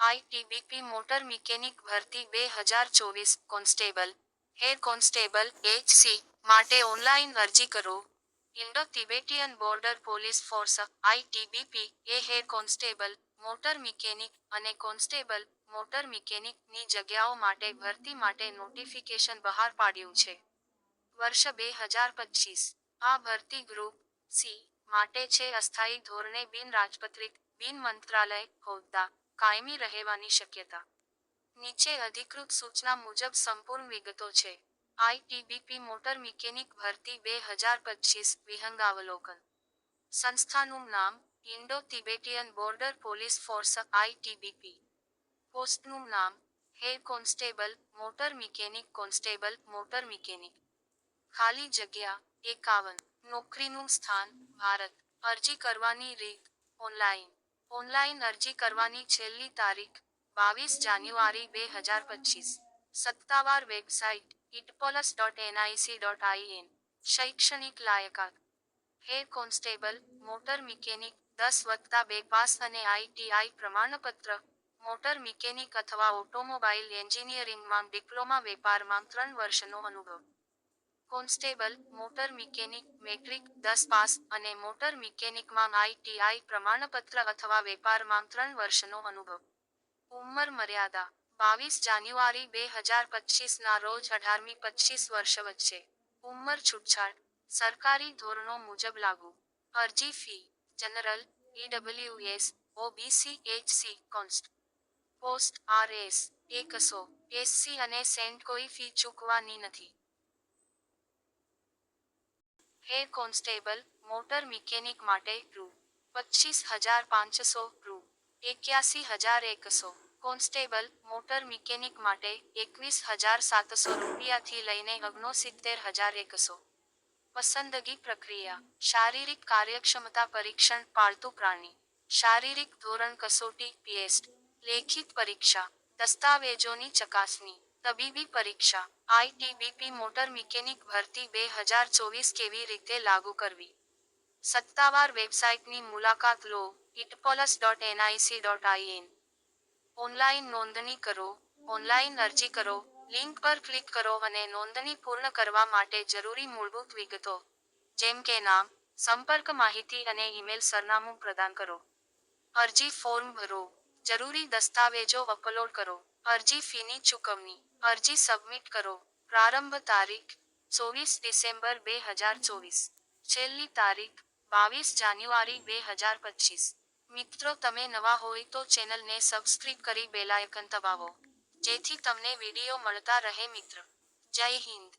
ITBP motor mechanic ભરતી બે હજાર ચોવીસ કોન્સ્ટેબલ. હેડ કોન્સ્ટેબલ એચસી માટે ઓનલાઈન અરજી કરો. Indo Tibetan border police force ITBP એ હેડ કોન્સ્ટેબલ મોટર મિકેનિક અને કોન્સ્ટેબલ મોટર મિકેનિકની જગ્યાઓ માટે ભરતી માટે નોટિફિકેશન બહાર પાડ્યું છે. વર્ષ બે હજાર પચીસ. આ ભરતી ગ્રુપ સી માટે છે અસ્થાયી ધોરણે બિન રાજપત્રિત, બિન મંત્રાલય હોદ્દા. કાયમી રહેવાની શક્યતા. નીચે અધિકૃત સૂચના મુજબ સંપૂર્ણ વિગતો છે. આઈટીબીપી મોટર મિકેનિક ભરતી બે હજાર પચીસ વિહંગાવલોકન સંસ્થાનું નામ, Indo Tibetan border police force ITBP પોસ્ટનું નામ, head constable, motor mechanic constable, motor mechanic. ખાલી જગ્યા, એકાવન. નોકરીનું સ્થાન, ભારત. અરજી કરવાની રીત, ઓનલાઈન. ઓનલાઈન અરજી કરવાની છેલ્લી તારીખ બાવીસ જાન્યુઆરી બે હજાર પચીસ. સત્તાવાર website itbpolice dot NIC dot in. શૈક્ષણિક લાયકાત. હેડ કોન્સ્ટેબલ, મોટર મિકેનિક, દસ વત્તા બે પાસ અને આઈટીઆઈ પ્રમાણપત્ર. મોટર મિકેનિક અથવા ઓટોમોબાઈલ એન્જિનિયરિંગમાં ડિપ્લોમા વેપારમાં ત્રણ વર્ષનો અનુભવ. કોન્સ્ટેબલ, મોટર મિકેનિક, મેટ્રિક, દસ પાસ અને મોટર મિકેનિકમાં આઈટીઆઈ પ્રમાણપત્ર અથવા વેપારમાં ત્રણ વર્ષનો અનુભવ. ઉંમર મર્યાદા, બાવીસ જાન્યુઆરી બે હજાર પચીસના રોજ અઢારમી પચીસ વર્ષ વચ્ચે. ઉંમર છૂટછાટ, સરકારી ધોરણો મુજબ લાગુ. અરજી fee, general EWS OBC HC કોન્સ્ટ. Post RS એકસો એસસી અને સેન્ટ કોઈ ફી ચૂકવાની નથી. હેડ કોન્સ્ટેબલ મોટર મિકેનિક માટે રૂ પચીસ હજાર પાંચસો રૂ એક્યાસી હજાર એકસો કોન્સ્ટેબલ મોટર મિકેનિક માટે એકવીસ હજાર સાતસો રૂપિયાથી લઈને ઓગણસિત્તેર હજાર એકસો પસંદગી પ્રક્રિયા શારીરિક કાર્યક્ષમતા પરીક્ષણ પાળતું પ્રાણી શારીરિક ધોરણ કસોટી પીએસ્ટ લેખિત પરીક્ષા દસ્તાવેજોની ચકાસણી તબીબી પરીક્ષા આઈટીબીપી મોટર મિકેનિક ભરતી બે હજાર ચોવીસ કેવી રીતે લાગુ કરવી? સત્તાવાર વેબસાઇટની મુલાકાત લો itbpolice dot NIC dot in online નોંધણી કરો ઓનલાઈન અરજી કરો, લિંક પર ક્લિક કરો અને નોંધણી પૂર્ણ કરવા માટે જરૂરી મૂળભૂત વિગતો, જેમ કે નામ, સંપર્ક માહિતી અને ઈમેલ સરનામું પ્રદાન કરો. અરજી ફોર્મ ભરો, જરૂરી દસ્તાવેજો અપલોડ કરો. અરજી ફીની ચૂકવણી. અરજી સબમિટ કરો. પ્રારંભ તારીખ ચોવીસ ડિસેમ્બર બે હજાર ચોવીસ. છેલ્લી તારીખ બાવીસ જાન્યુઆરી બે હજાર પચીસ. મિત્રો, તમે નવા હોય તો ચેનલને સબસ્ક્રાઇબ કરી બેલાયકન દબાવો. જેથી તમને વીડિયો મળતા રહે, મિત્ર. જય હિન્દ.